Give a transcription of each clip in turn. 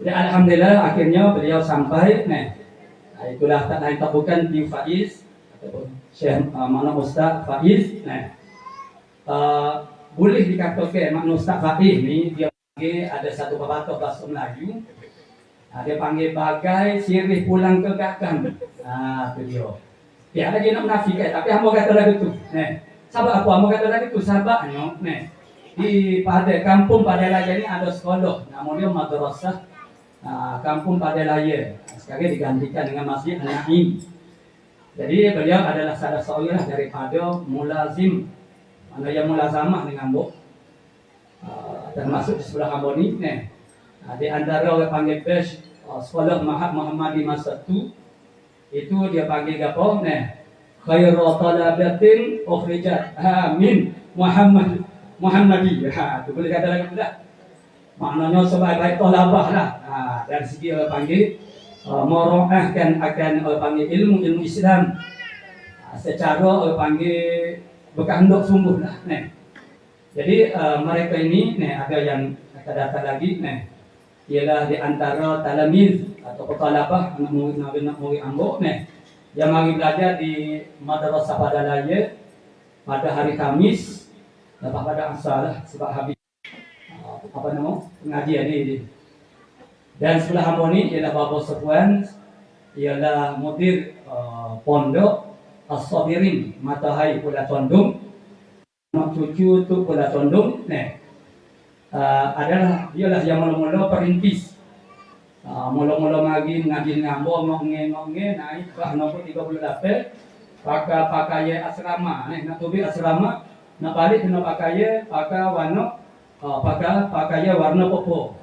Jadi alhamdulillah akhirnya beliau sampai. Nah, itulah tak lain tak bukan di Faiz ataupun Syekh uh, mana Ustaz Faiz. Nah, uh, boleh dikatakan makna Ustaz Faiz ni dia panggil ada satu pepatah bahasa Melayu. Uh, dia panggil bagai sirih pulang ke gagang. Ah, tu dia. Dia ada dia nak menafikan tapi hamba kata lagi tu. Nah, sahabat apa hamba kata lagi tu sahabatnya. Nah, di pada kampung pada laya ni ada sekolah namanya madrasah uh, kampung pada laya sekarang digantikan dengan masjid Naim jadi beliau adalah salah seorang daripada mulazim mana yang mulazamah dengan bu uh, termasuk di sebelah kampung ni eh. uh, di antara orang panggil bes uh, sekolah Mahat Muhammadi masa tu itu dia panggil apa nah khairu talabatin ukhrijat amin Muhammad Muhammadi. Ha, tu boleh kata lagi tidak? Maknanya sebaik-baik tolabah lah. Ha, dari segi orang panggil uh, moroahkan akan orang panggil ilmu ilmu Islam ha, secara orang panggil berkehendak sungguh lah. Nih. Jadi uh, mereka ini nih ada yang akan datang lagi nih ialah di antara talamiz atau petalabah anak murid Nabi nak murid ambo nih yang mari belajar di madrasah pada pada hari Kamis dapat pada asal lah sebab habis apa nama? Pengajian ni dan sebelah hamba ni ialah Bapa Sofwan ialah mudir uh, pondok As-Sabirin Matahai Pulau Tondung anak cucu tu Pulau Tondung ni uh, adalah ialah yang mula-mula perintis. Uh, mula-mula ngaji ngaji ngambo ngonge ngonge naik ke nombor 38 pakai pakai asrama ni nak tubi asrama nak balik kena pakai pakai warna oh, pakai pakai warna popo.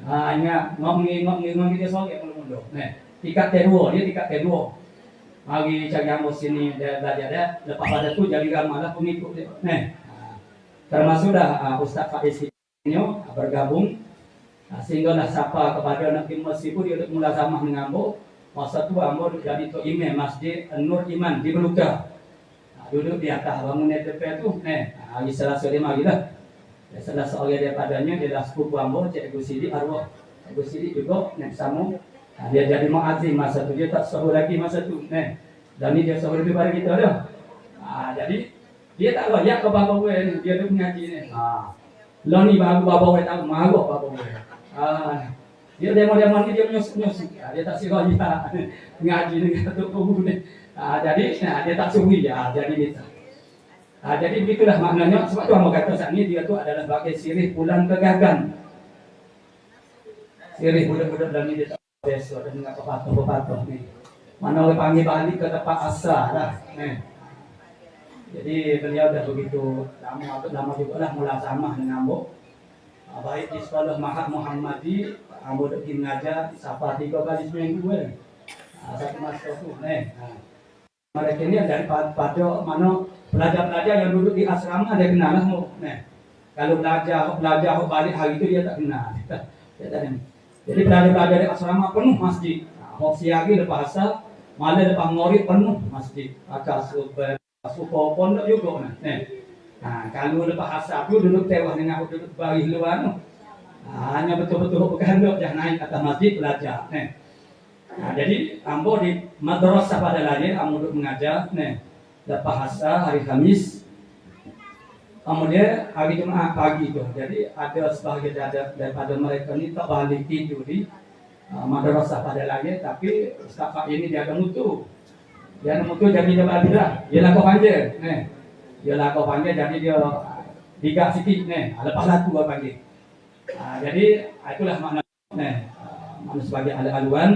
Ha ingat ngomongi ngomongi ngomongi dia sore mulu mulu nah tikat kedua dia tikat kedua mari cari ambo sini dia belajar dia lepas pada tu jadi ramalah pengikut dia nah termasuk dah uh, Ustaz Faiz ini bergabung. Uh, sehingga dah sapa kepada anak masjid pun dia untuk mula sama dengan ambo masa tu ambo jadi tu imam masjid Nur Iman di Beluga. Duduk di atas bangun DP tu eh hari Selasa dia mari dah salah seorang dia dah sepupu ambo cikgu Sidi arwah cikgu Sidi juga nek sama. Ha, dia jadi muazzin masa tu. Dia tak sahur lagi masa tu. Eh dan ni dia sahur lebih pada kita dah. Ha, jadi dia tak layak ke bapa gue dia tu mengaji ni. Ha lo ni baru bapa gue tahu marah bapa gue. Ha dia demo-demo ni dia menyusuk-nyusuk ha, dia tak sirah dia ngaji ni kata tu ni. Ah, jadi nah, dia tak suri. Ya, jadi kita. Ah, jadi begitulah maknanya. Sebab tu Allah kata saat ini dia tu adalah sebagai sirih pulang kegagan. Sirih budak-budak dan ini dia tak biasa dan dengan pepatah-pepatah ni. Mana orang panggil balik ke tempat asal lah. Eh. Jadi beliau dah begitu lama lama juga lah mula sama dengan Ambo. Baik di sekolah Mahat Muhammadi, Ambo pergi mengajar sapa tiga kali seminggu kan. Satu masa tu. Ah mereka ini daripada mana pelajar-pelajar yang duduk di asrama dia kenal lah nah, kalau belajar belajar balik hari itu dia tak kenal. Jadi pelajar-pelajar di asrama penuh masjid. Mau siagi lepas asal malam lepas ngori penuh masjid. Akal super super pondok juga nah. nah. Kalau lepas asal tu duduk tewah dengan aku duduk bagi luar nah, hanya betul-betul bukan jangan naik atas masjid belajar nah. Nah, jadi ambo di madrasah pada lahir ambo duduk mengajar lepas bahasa hari Kamis. Kemudian hari Jumat pagi itu. Jadi ada sebagian dari, daripada mereka ini tidur di uh, madrasah pada lahir tapi Ustaz ini dia ada mutu. Dia ada mutu jadi dia berbilah dia lakukan panjang nih dia lakukan panjang jadi dia tiga sikit nih lepas laku apa panggil. Uh, jadi itulah makna nih uh, sebagai ala aluan